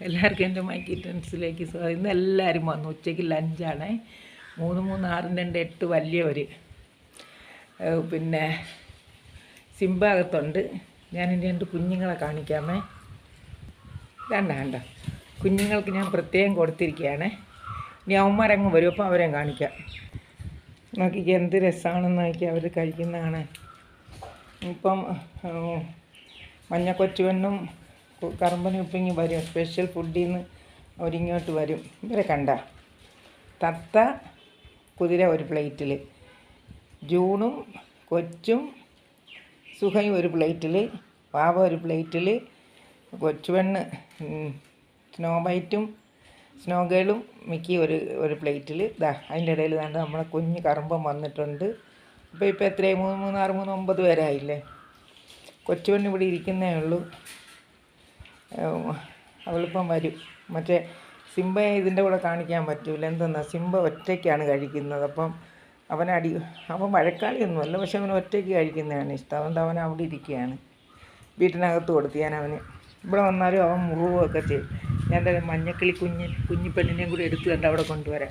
എല്ലാവർക്കും എന്റെ മൈ കിറ്റൻസിലേക്ക് സ്വാഗതം ഇന്ന് എല്ലാവരും വന്നു. ഉച്ചയ്ക്ക് ലഞ്ചാണ് മൂന്ന് മൂന്ന് ആറും രണ്ട് എട്ട് വലിയവർ പിന്നെ സിംബാകത്തുണ്ട് ഞാൻ രണ്ട് കുഞ്ഞുങ്ങളെ കാണിക്കാമേ. വേണ്ട വേണ്ട കുഞ്ഞുങ്ങൾക്ക് ഞാൻ പ്രത്യേകം കൊടുത്തിരിക്കുകയാണ്. ഇനി അവന്മാരങ്ങ് വരും അപ്പോൾ അവരെ കാണിക്കാം. നോക്കിക്ക് എന്ത് രസമാണെന്ന് നോക്കി അവർ കഴിക്കുന്നതാണ്. ഇപ്പം കു- കറുമ്പനും ഉപ്പിങ്ങി വരും. സ്പെഷ്യൽ ഫുഡിൽ നിന്ന് അവരിങ്ങോട്ട് വരും. ഇവരെ കണ്ട. തത്ത കുതിര ഒരു പ്ലേറ്റിൽ ജൂണും കൊച്ചും സുഖയും ഒരു പ്ലേറ്റിൽ പാവ ഒരു പ്ലേറ്റിൽ കൊച്ചുവെണ്ണ് സ്നോ വൈറ്റും സ്നോ ഗേളും മിക്കി ഒരു ഒരു പ്ലേറ്റിൽ ഇതാ അതിന്റെ ഇടയിൽ ദാണ്ട് നമ്മളെ കുഞ്ഞ് കറുമ്പം വന്നിട്ടുണ്ട്. അപ്പോൾ ഇപ്പോൾ എത്രയായി? മൂന്ന് മൂന്ന് ആറ് മൂന്ന് ഒമ്പത് പേരായില്ലേ? കൊച്ചുവെണ്ണ് ഇവിടെ ഇരിക്കുന്നേ ഉള്ളൂ. അവളിപ്പം വരും. മറ്റേ സിംബയെ ഇതിന്റെ കൂടെ കാണിക്കാൻ പറ്റൂല. എന്തെന്നാ? സിംബ ഒറ്റയ്ക്കാണ് കഴിക്കുന്നത്. അപ്പം അവനടി അവൻ വഴക്കാളിയൊന്നുമല്ല പക്ഷെ അവൻ ഒറ്റയ്ക്ക് കഴിക്കുന്നതാണ് ഇഷ്ടം. അതുകൊണ്ട് അവൻ അവിടെ ഇരിക്കുകയാണ്. വീട്ടിനകത്ത് കൊടുത്ത് ഞാൻ അവന് ഇവിടെ വന്നാലും അവൻ മുറിവൊക്കെ ചെയ്യും. ഞാൻ എന്തായാലും മഞ്ഞക്കിളി കുഞ്ഞ് കുഞ്ഞിപ്പെണ്ണിനെയും കൂടി എടുത്ത് കണ്ട് അവിടെ കൊണ്ടുവരാം.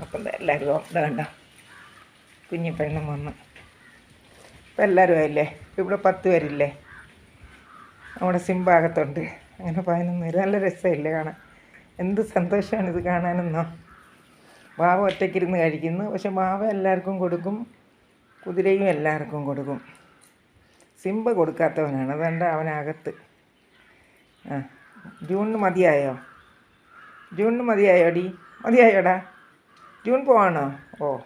അപ്പം എല്ലാവരും ഓർഡർ കണ്ട? കുഞ്ഞിപ്പെണ്ണും വന്ന്. ഇപ്പം എല്ലാവരും ആയില്ലേ? ഇവിടെ പത്ത് പേരില്ലേ? നമ്മുടെ സിംഭാഗത്തുണ്ട് അങ്ങനെ പതിനൊന്ന് പേര്. നല്ല രസമില്ലേ കാണാൻ? എന്ത് സന്തോഷമാണ് ഇത് കാണാനെന്നോ? ബാവ ഒറ്റയ്ക്കിരുന്ന് കഴിക്കുന്നു. പക്ഷെ ബാവ എല്ലാവർക്കും കൊടുക്കും. കുതിരയും എല്ലാവർക്കും കൊടുക്കും. സിംബ കൊടുക്കാത്തവനാണ്. അതുകൊണ്ട് അവനകത്ത്. ആ ജൂണിന് മതിയായോ? ജൂണിന് മതിയായോ ഡി? മതിയായോടാ? ജൂൺ പോവാണോ? ഓ.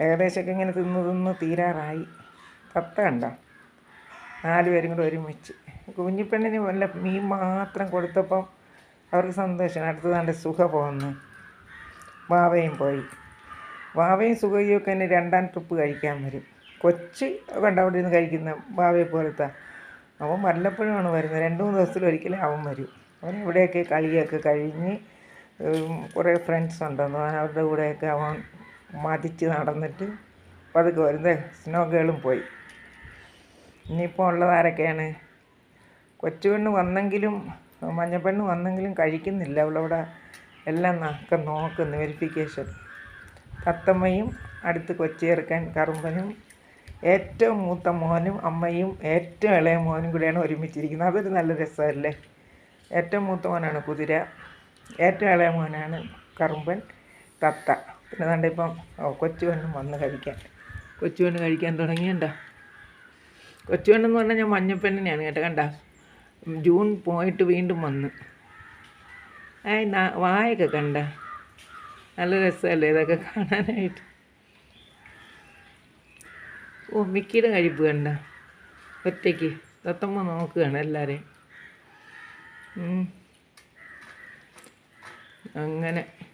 ഏകദേശമൊക്കെ ഇങ്ങനെ തിന്ന് തിന്ന് തീരാറായി. തത്ത കണ്ടോ? നാല് പേരും കൂടെ ഒരുമിച്ച്. കുഞ്ഞിപ്പെണ്ണിന് വല്ല മീൻ മാത്രം കൊടുത്തപ്പം അവർക്ക് സന്തോഷമാണ് അടുത്തതാണ്ട് സുഖ പോകുന്നു വാവയും പോയി. വാവയും സുഖയും ഒക്കെ തന്നെ രണ്ടാം ട്രിപ്പ് കഴിക്കാൻ വരും. കൊച്ച് കണ്ട അവിടെ ഇരുന്ന് കഴിക്കുന്ന വാവയെ പോലത്തെ അവൻ വല്ലപ്പോഴുമാണ് വരുന്നത്. രണ്ട് മൂന്ന് ദിവസത്തിൽ ഒരിക്കലും അവൻ വരും. അവൻ ഇവിടെയൊക്കെ കളിയൊക്കെ കഴിഞ്ഞ് കുറേ ഫ്രണ്ട്സ് ഉണ്ടെന്ന് അവരുടെ കൂടെയൊക്കെ അവൻ മതിച്ച് നടന്നിട്ട് പതുക്കെ വരുന്നത്. സ്നോ ഗേളും പോയി. ഇനിയിപ്പോൾ ഉള്ളത് ആരൊക്കെയാണ്? കൊച്ചുപെണ്ണ് വന്നെങ്കിലും മഞ്ഞപ്പെണ്ണ് വന്നെങ്കിലും കഴിക്കുന്നില്ല. അവളവിടെ എല്ലാം നക്ക നോക്കുന്നു വെരിഫിക്കേഷൻ തത്തമ്മയും അടുത്ത് കൊച്ചിയെറുക്കാൻ കറുമ്പനും ഏറ്റവും മൂത്ത മോനും അമ്മയും ഏറ്റവും ഇളയ മോനും കൂടെയാണ് ഒരുമിച്ചിരിക്കുന്നത്. അതൊരു നല്ല രസമല്ലേ? ഏറ്റവും മൂത്ത മോനാണ് കുതിര ഏറ്റവും ഇളയ മോനാണ് കറുമ്പൻ തത്ത. പിന്നെ ദാണ്ട ഇപ്പം ഓ കൊച്ചുപെണ്ണും വന്ന് കഴിക്കാൻ. കൊച്ചുപെണ്ണ് കഴിക്കാൻ തുടങ്ങിയണ്ടോ? കൊച്ചുപെണ്ണെന്ന് പറഞ്ഞാൽ ഞാൻ മഞ്ഞപ്പെണ്ണിനെയാണ് കേട്ടോ കണ്ട? ജൂൺ പോയിട്ട് വീണ്ടും വന്ന്. നാ- വായൊക്കെ കണ്ട? നല്ല രസമല്ലേ ഇതൊക്കെ കാണാനായിട്ട്? ഓ മിക്കിയുടെ കഴിപ്പ് കണ്ട? ഒറ്റയ്ക്ക്. തത്തമ്മ നോക്കുകയാണ് എല്ലാവരെയും. അങ്ങനെ.